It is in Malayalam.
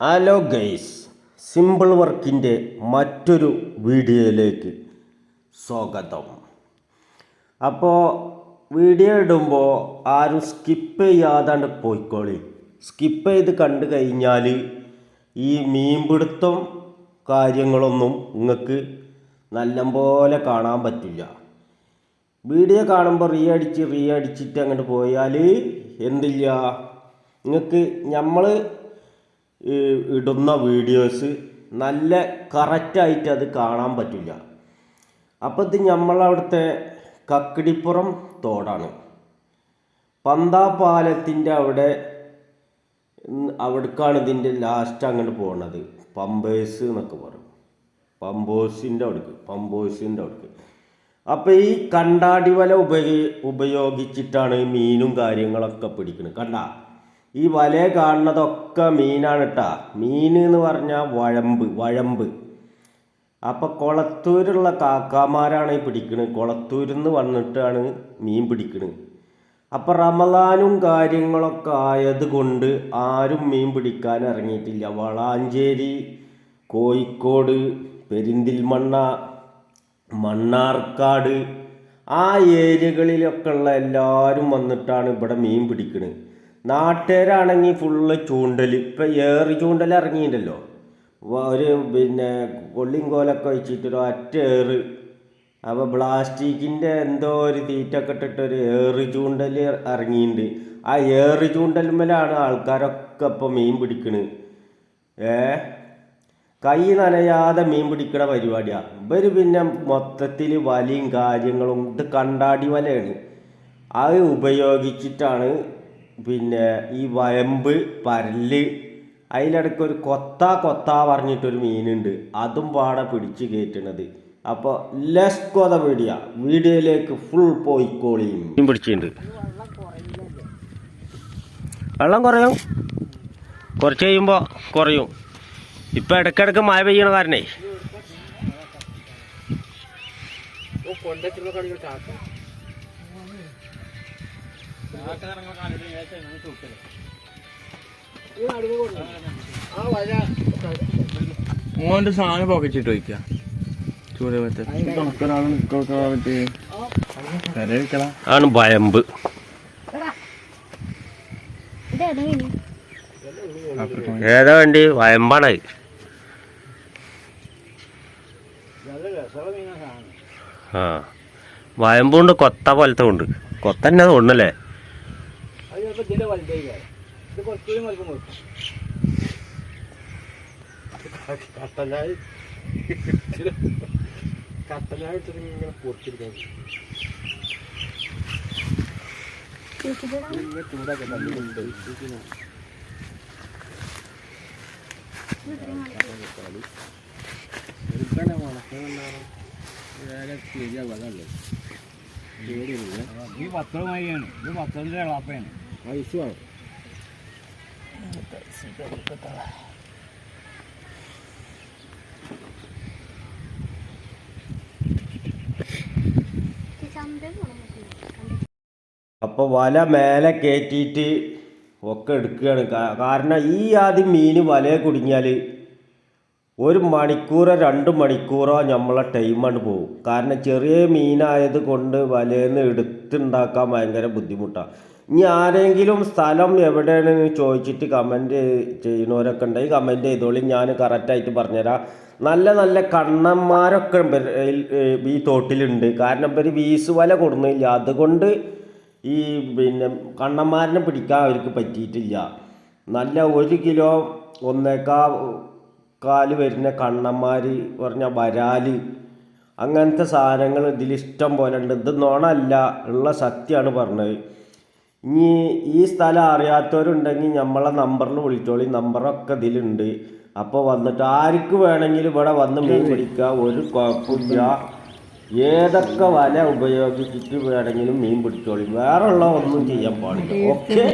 ഹലോ ഗൈസ് സിമ്പിൾ വർക്കിന്റെ മറ്റൊരു വീഡിയോയിലേക്ക് സ്വാഗതം. അപ്പോൾ വീഡിയോ ഇടുമ്പോൾ ആരും സ്കിപ്പ് ചെയ്യാതാണ്ട് പോയിക്കോളി. സ്കിപ്പ് ചെയ്ത് കണ്ടു കഴിഞ്ഞാൽ ഈ മീൻപിടുത്തം കാര്യങ്ങളൊന്നും നിങ്ങൾക്ക് നല്ലപോലെ കാണാൻ പറ്റില്ല. വീഡിയോ കാണുമ്പോൾ റീ അടിച്ച് റീ അടിച്ചിട്ട് അങ്ങോട്ട് പോയാൽ എന്തില്ല? നിങ്ങൾക്ക് നമ്മൾ ഇടുന്ന വീഡിയോസ് നല്ല കറക്റ്റായിട്ട് അത് കാണാൻ പറ്റില്ല. അപ്പോൾ ഇത് നമ്മളവിടുത്തെ കക്കിടിപ്പുറം തോടാണ്. പന്താ പാലത്തിന്റെ അവിടെ അവിടേക്കാണ് ഇതിന്റെ ലാസ്റ്റ് അങ്ങോട്ട് പോകുന്നത് പമ്പേഴ്സ് എന്നൊക്കെ പറയും. പമ്പോസിന്റെ അവിടേക്ക് പമ്പോസിന്റെ അവിടേക്ക്. അപ്പോൾ ഈ കണ്ടാടി വല ഉപയോഗി ഉപയോഗിച്ചിട്ടാണ് മീനും കാര്യങ്ങളൊക്കെ പിടിക്കുന്നത് കണ്ട? ഈ വല കാണുന്നതൊക്കെ മീനാണ് കേട്ടാ മീൻ എന്ന് പറഞ്ഞാൽ വഴമ്പ് വഴമ്പ്. അപ്പോൾ കുളത്തൂരുള്ള കാക്കാമാരാണ് ഈ പിടിക്കുന്നത് കുളത്തൂരിൽ നിന്ന് വന്നിട്ടാണ് മീൻ പിടിക്കുന്നത് അപ്പോൾ റമദാനും കാര്യങ്ങളൊക്കെ ആയതുകൊണ്ട് ആരും മീൻ പിടിക്കാൻ ഇറങ്ങിയിട്ടില്ല. വളാഞ്ചേരി കോഴിക്കോട് പെരിന്തിൽമണ്ണ മണ്ണാർക്കാട് ആ ഏരിയകളിലൊക്കെ ഉള്ള എല്ലാവരും വന്നിട്ടാണ് ഇവിടെ മീൻ പിടിക്കുന്നത് നാട്ടുകാരാണെങ്കിൽ ഫുള്ള് ചൂണ്ടൽ ഇപ്പം ഏറി ചൂണ്ടൽ ഇറങ്ങിയിട്ടുണ്ടല്ലോ വ- ഒരു പിന്നെ കൊള്ളിയും കോലൊക്കെ വെച്ചിട്ടൊരു ഒറ്റ ഏറ്. അപ്പോൾ പ്ലാസ്റ്റിക്കിന്റെ എന്തോ ഒരു തീറ്റൊക്കെ ഇട്ടിട്ടൊരു ഏറ് ചൂണ്ടൽ ഇറങ്ങിയിട്ടുണ്ട് ആ ഏറ് ചൂണ്ടൽമേലാണ് ആൾക്കാരൊക്കെ ഇപ്പോൾ മീൻ പിടിക്കണത് ഏ? കൈ നനയാതെ മീൻ പിടിക്കണ പരിപാടിയാണ് ഇവർ പിന്നെ മൊത്തത്തിൽ വലിയും കാര്യങ്ങളും ഇത് കണ്ടാടി വലയാണ്. അത് ഉപയോഗിച്ചിട്ടാണ് പിന്നെ ഈ വയമ്പ് പരൽ അതിലിടയ്ക്ക് ഒരു കൊത്ത കൊത്ത പറഞ്ഞിട്ടൊരു മീനുണ്ട്. അതും പാടെ പിടിച്ച് കയറ്റണത് അപ്പോൾ ലെസ്കോത വീഡിയോ വീഡിയോയിലേക്ക് ഫുൾ പോയിക്കോളിയും മീൻ പിടിച്ചിട്ടുണ്ട്. വെള്ളം കുറയും. കുറച്ച് കഴിയുമ്പോൾ കുറയും. ഇപ്പം ഇടയ്ക്കിടയ്ക്ക് മഴ പെയ്യണ കാരണേ. മോന്റെ സാധനം പോക്കറ്റിട്ട് വയ്ക്കാം. ആണ് ഭയമ്പ് ഏതാ വേണ്ടി? വയമ്പാണ് ആ. വയമ്പുണ്ട് കൊത്ത പോലത്തെ ഉണ്ട്. കൊത്ത തന്നെ തോന്നല്ലേ അത് ചിലപ്പോൾ ഇതിന്റെ വലുതായി കാര്യം ഇത് കുറച്ചുകൂടി വലിപ്പം കൊടുക്കും കട്ടലായി കട്ടലായിട്ട് ഇങ്ങനെ പൊറിച്ചിരിക്കാൻ ചൂടാക്കാൻ തല്ലുണ്ട് വെറുതെ വേണം ശരിയാവാതല്ലേ ഈ ഇത് പത്രത്തിന്റെ ഇളാപ്പയാണ് അപ്പോൾ വല മേലെ കയറ്റിയിട്ട് ഒക്കെ എടുക്കുകയാണ്. കാരണം ഈ ആദ്യം മീൻ വലയെ കുടുങ്ങിയാൽ ഒരു മണിക്കൂറോ രണ്ട് മണിക്കൂറോ നമ്മളെ ടൈമാണ് പോകും കാരണം ചെറിയ മീനായത് കൊണ്ട് വലയെന്ന് എടുത്തുണ്ടാക്കാൻ ഭയങ്കര ബുദ്ധിമുട്ടാണ് ഇനി ആരെങ്കിലും സ്ഥലം എവിടെയാണെന്ന് ചോദിച്ചിട്ട് കമന്റ് ചെയ്യുന്നവരൊക്കെ ഉണ്ടെങ്കിൽ കമന്റ് ചെയ്തോളി ഞാൻ കറക്റ്റായിട്ട് പറഞ്ഞുതരാം. നല്ല നല്ല കണ്ണന്മാരൊക്കെ ഈ തോട്ടിലുണ്ട്. കാരണം ഇവർ വീസ് വല കൊടുന്നില്ല. അതുകൊണ്ട് ഈ പിന്നെ കണ്ണന്മാരനെ പിടിക്കാൻ അവർക്ക് പറ്റിയിട്ടില്ല. നല്ല ഒരു കിലോ ഒന്നേക്കാ കാൽ വരുന്ന കണ്ണന്മാർ പറഞ്ഞ വരാൽ. അങ്ങനത്തെ സാധനങ്ങൾ ഇതിലിഷ്ടം പോലെ ഉണ്ട്. ഇത് നോണല്ല ഉള്ള സത്യമാണ് പറഞ്ഞത്. ഇനി ഈ സ്ഥലം അറിയാത്തവരുണ്ടെങ്കിൽ നമ്മളെ നമ്പറിൽ വിളിച്ചോളി. നമ്പറൊക്കെ ഇതിലുണ്ട്. അപ്പോൾ വന്നിട്ട് ആർക്ക് വേണമെങ്കിലും ഇവിടെ വന്ന് മീൻ പിടിക്കുക ഒരു കുഴപ്പമില്ല. ഏതൊക്കെ വല ഉപയോഗിച്ചിട്ട് വേണമെങ്കിലും മീൻ പിടിച്ചോളി. വേറെ ഉള്ള ഒന്നും ചെയ്യാൻ പാടില്ല. ഓക്കെ